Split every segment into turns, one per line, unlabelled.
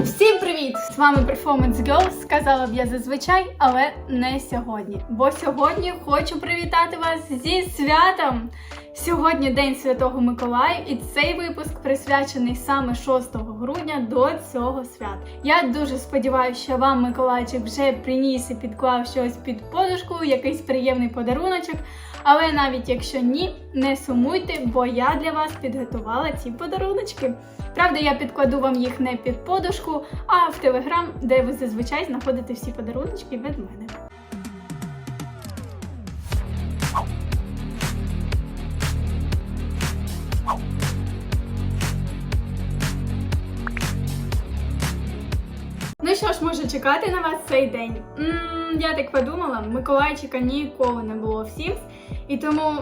Всім привіт! З вами Performance Girl, сказала б я зазвичай, але не сьогодні. Бо сьогодні хочу привітати вас зі святом! Сьогодні День Святого Миколая, і цей випуск присвячений саме 6 грудня до цього свята. Я дуже сподіваюся, що вам Миколайчик вже приніс і підклав щось під подушку, якийсь приємний подаруночок. Але навіть якщо ні, не сумуйте, бо я для вас підготувала ці подаруночки. Правда, я підкладу вам їх не під подушку, а в телеграм, де ви зазвичай знаходите всі подаруночки від мене. Ну що ж може чекати на вас цей день? м я так подумала, Миколайчика ніколи не було в Sims, і тому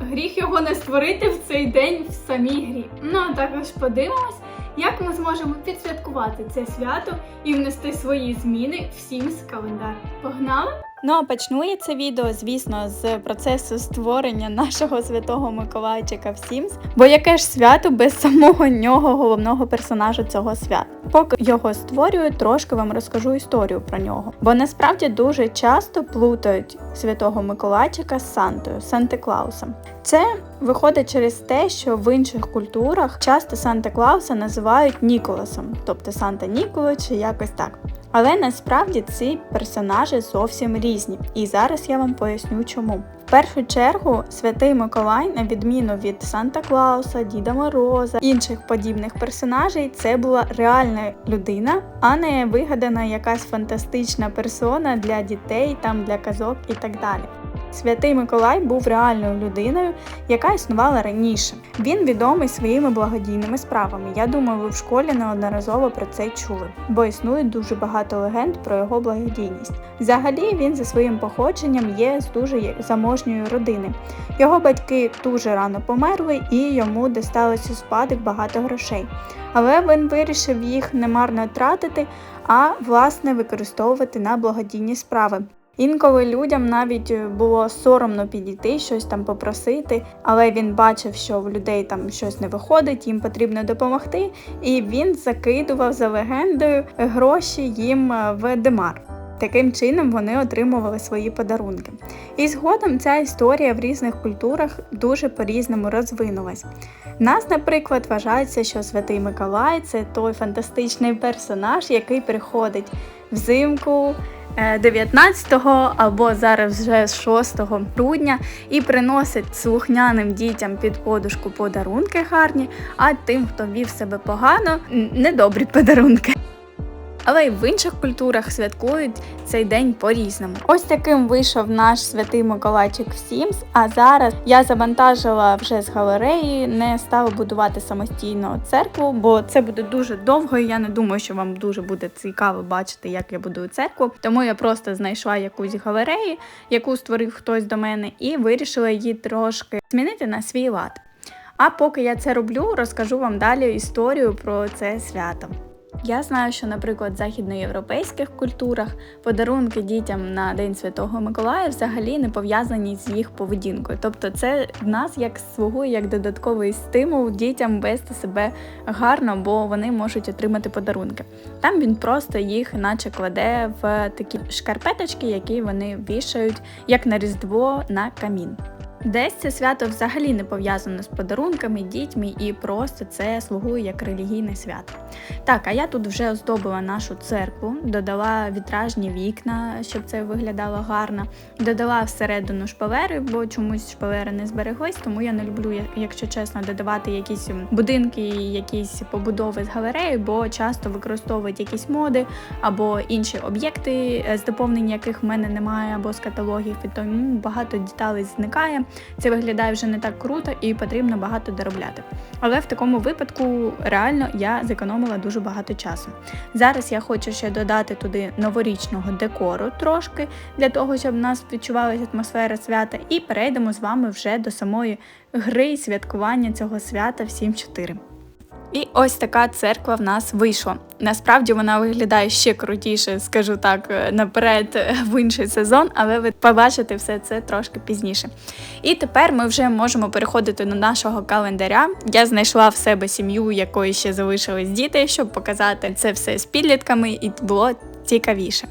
гріх його не створити в цей день в самій грі. Ну а також подивимось, як ми зможемо підсвяткувати це свято і внести свої зміни в Sims календар. Погнали! Ну а почну я це відео, звісно, з процесу створення нашого святого Миколайчика в Sims. Бо яке ж свято без самого нього, головного персонажа цього свята? Поки його створюю, трошки вам розкажу історію про нього. Бо насправді дуже часто плутають святого Миколайчика з Сантою, Санта-Клаусом. Це виходить через те, що в інших культурах часто Санта-Клауса називають Ніколасом, тобто Санта Нікола чи якось так. Але насправді ці персонажі зовсім різні, і зараз я вам поясню чому. В першу чергу святий Миколай, на відміну від Санта Клауса, Діда Мороза, інших подібних персонажей, це була реальна людина, а не вигадана якась фантастична персона для дітей, там для казок і так далі. Святий Миколай був реальною людиною, яка існувала раніше. Він відомий своїми благодійними справами. Я думаю, ви в школі неодноразово про це чули, бо існує дуже багато легенд про його благодійність. Взагалі він за своїм походженням є з дуже заможньої родини. Його батьки дуже рано померли і йому досталося у спадок багато грошей. Але він вирішив їх не марно тратити, а власне використовувати на благодійні справи. Інколи людям навіть е, було соромно підійти, щось там попросити, але він бачив, що в людей там щось не виходить, їм потрібно допомогти, і він закидував за легендою гроші їм е, в Демар. Таким чином вони отримували свої подарунки. І згодом ця історія в різних культурах дуже по-різному розвинулась. Нас, наприклад, вважається, що Святий Миколай це той фантастичний персонаж, який приходить взимку. 19-го або зараз вже 6 грудня і приносить слухняним дітям під подушку подарунки гарні, а тим, хто вів себе погано, недобрі подарунки. Але й в інших культурах святкують цей день по-різному. Ось таким вийшов наш святий Миколайчик Sims, А зараз я завантажила вже з галереї, не стала будувати самостійно церкву, бо це буде дуже довго. і Я не думаю, що вам дуже буде цікаво бачити, як я будую церкву. Тому я просто знайшла якусь галерею, яку створив хтось до мене, і вирішила її трошки змінити на свій лад. А поки я це роблю, розкажу вам далі історію про це свято. Я знаю, що, наприклад, в західноєвропейських культурах подарунки дітям на День Святого Миколая взагалі не пов'язані з їх поведінкою. Тобто, це в нас як слугує як додатковий стимул дітям вести себе гарно, бо вони можуть отримати подарунки. Там він просто їх, наче кладе в такі шкарпеточки, які вони вішають як на різдво на камін. Десь це свято взагалі не пов'язано з подарунками, дітьми і просто це слугує як релігійне свято. Так, а я тут вже оздобила нашу церкву, додала вітражні вікна, щоб це виглядало гарно. Додала всередину шпалери, бо чомусь шпалери не збереглись, тому я не люблю, якщо чесно, додавати якісь будинки, якісь побудови з галереї, бо часто використовують якісь моди або інші об'єкти, з доповнення яких в мене немає, або з каталогів, і тому багато деталей зникає. Це виглядає вже не так круто і потрібно багато доробляти. Але в такому випадку реально я зекономила дуже багато часу. Зараз я хочу ще додати туди новорічного декору трошки, для того, щоб в нас відчувалася атмосфера свята, і перейдемо з вами вже до самої гри і святкування цього свята в 7.4. І ось така церква в нас вийшла. Насправді вона виглядає ще крутіше, скажу так, е, наперед е, в інший сезон, але ви побачите все це трошки пізніше. І тепер ми вже можемо переходити до нашого календаря. Я знайшла в себе сім'ю, якої ще залишились діти, щоб показати це все з підлітками, і було цікавіше.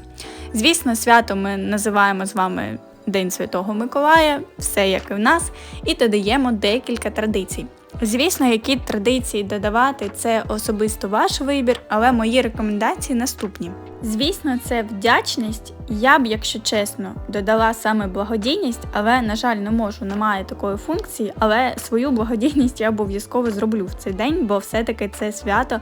Звісно, свято ми називаємо з вами День Святого Миколая, все як і в нас, і додаємо декілька традицій. Звісно, які традиції додавати, це особисто ваш вибір, але мої рекомендації наступні. Звісно, це вдячність. Я б, якщо чесно, додала саме благодійність, але, на жаль, не можу, немає такої функції. Але свою благодійність я обов'язково зроблю в цей день, бо все-таки це свято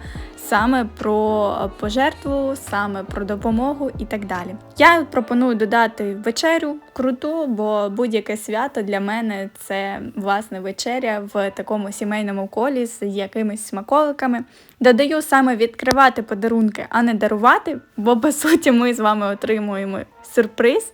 саме про пожертву, саме про допомогу і так далі. Я пропоную додати вечерю круту, бо будь-яке свято для мене це власне вечеря в такому сімейному колі з якимись смаколиками. Додаю саме відкривати подарунки, а не дарувати, бо по суті ми з вами отримуємо сюрприз.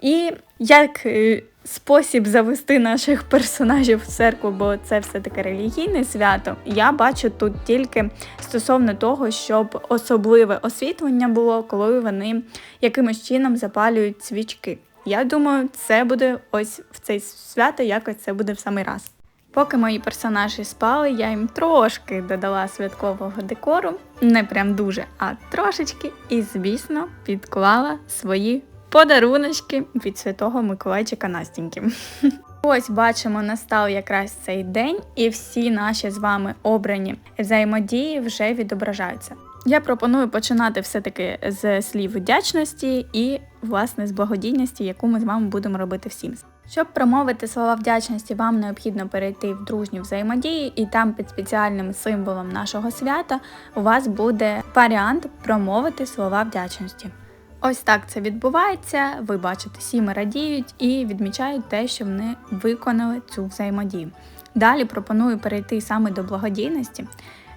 І як е, спосіб завести наших персонажів в церкву, бо це все таки релігійне свято, я бачу тут тільки стосовно того, щоб особливе освітлення було, коли вони якимось чином запалюють свічки. Я думаю, це буде ось в цей свято, якось це буде в самий раз. Поки мої персонажі спали, я їм трошки додала святкового декору, не прям дуже, а трошечки, і, звісно, підклала свої подаруночки від святого Миколайчика Настіньки. Ось бачимо, настав якраз цей день, і всі наші з вами обрані взаємодії вже відображаються. Я пропоную починати все-таки з слів вдячності і, власне, з благодійності, яку ми з вами будемо робити всім. Щоб промовити слова вдячності, вам необхідно перейти в дружню взаємодію, і там під спеціальним символом нашого свята у вас буде варіант промовити слова вдячності. Ось так це відбувається. Ви бачите, сіми радіють і відмічають те, що вони виконали цю взаємодію. Далі пропоную перейти саме до благодійності.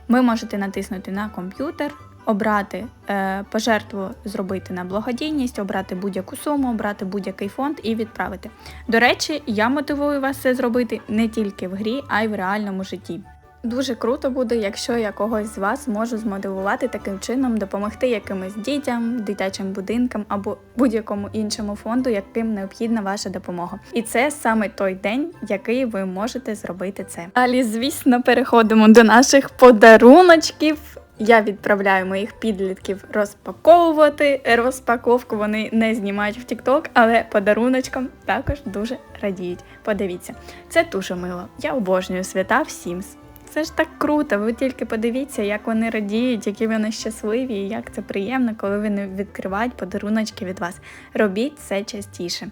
Ви можете натиснути на комп'ютер, обрати е, пожертву, зробити на благодійність, обрати будь-яку суму, обрати будь-який фонд і відправити. До речі, я мотивую вас це зробити не тільки в грі, а й в реальному житті. Дуже круто буде, якщо я когось з вас можу змотивувати таким чином, допомогти якимось дітям, дитячим будинкам або будь-якому іншому фонду, яким необхідна ваша допомога. І це саме той день, який ви можете зробити це. Далі, звісно, переходимо до наших подаруночків. Я відправляю моїх підлітків розпаковувати розпаковку. Вони не знімають в TikTok, але подаруночком також дуже радіють. Подивіться, це дуже мило. Я обожнюю свята в Sims. Це ж так круто. Ви тільки подивіться, як вони радіють, які вони щасливі, і як це приємно, коли вони відкривають подаруночки від вас. Робіть це частіше.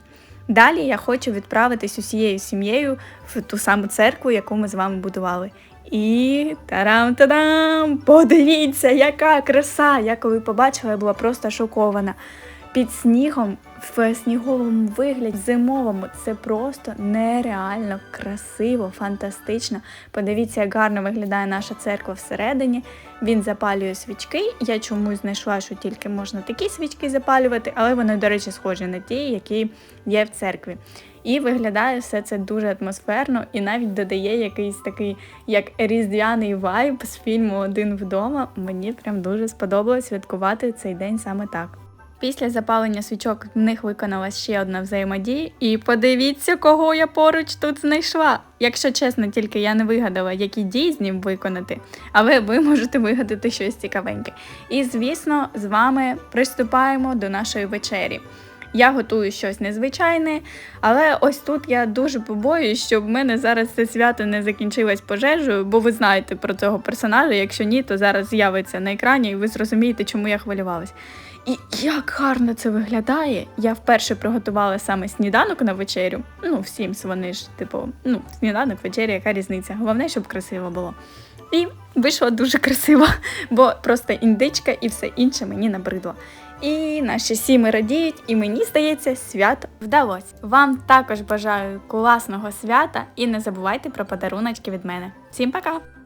Далі я хочу відправитись усією сім'єю в ту саму церкву, яку ми з вами будували. І тарам-тадам! Подивіться, яка краса! Я коли побачила, я була просто шокована. Під снігом в сніговому вигляді зимовому це просто нереально красиво, фантастично. Подивіться, як гарно виглядає наша церква всередині. Він запалює свічки. Я чомусь знайшла, що тільки можна такі свічки запалювати, але вони, до речі, схожі на ті, які є в церкві. І виглядає все це дуже атмосферно і навіть додає якийсь такий як різдвяний вайб з фільму Один вдома. Мені прям дуже сподобалось святкувати цей день саме так. Після запалення свічок в них виконалась ще одна взаємодія, і подивіться, кого я поруч тут знайшла. Якщо чесно, тільки я не вигадала, які дії з ним виконати, але ви можете вигадати щось цікавеньке. І звісно, з вами приступаємо до нашої вечері. Я готую щось незвичайне, але ось тут я дуже побоююсь, щоб в мене зараз це свято не закінчилось пожежею, бо ви знаєте про цього персонажа. Якщо ні, то зараз з'явиться на екрані, і ви зрозумієте, чому я хвилювалась. І як гарно це виглядає! Я вперше приготувала саме сніданок на вечерю. Ну, всім вони ж, типу, ну, сніданок, вечеря, яка різниця. Головне, щоб красиво було. І вийшло дуже красиво, бо просто індичка і все інше мені набридло. І наші сіми радіють, і мені здається, свято вдалося. Вам також бажаю класного свята і не забувайте про подаруночки від мене. Всім пока!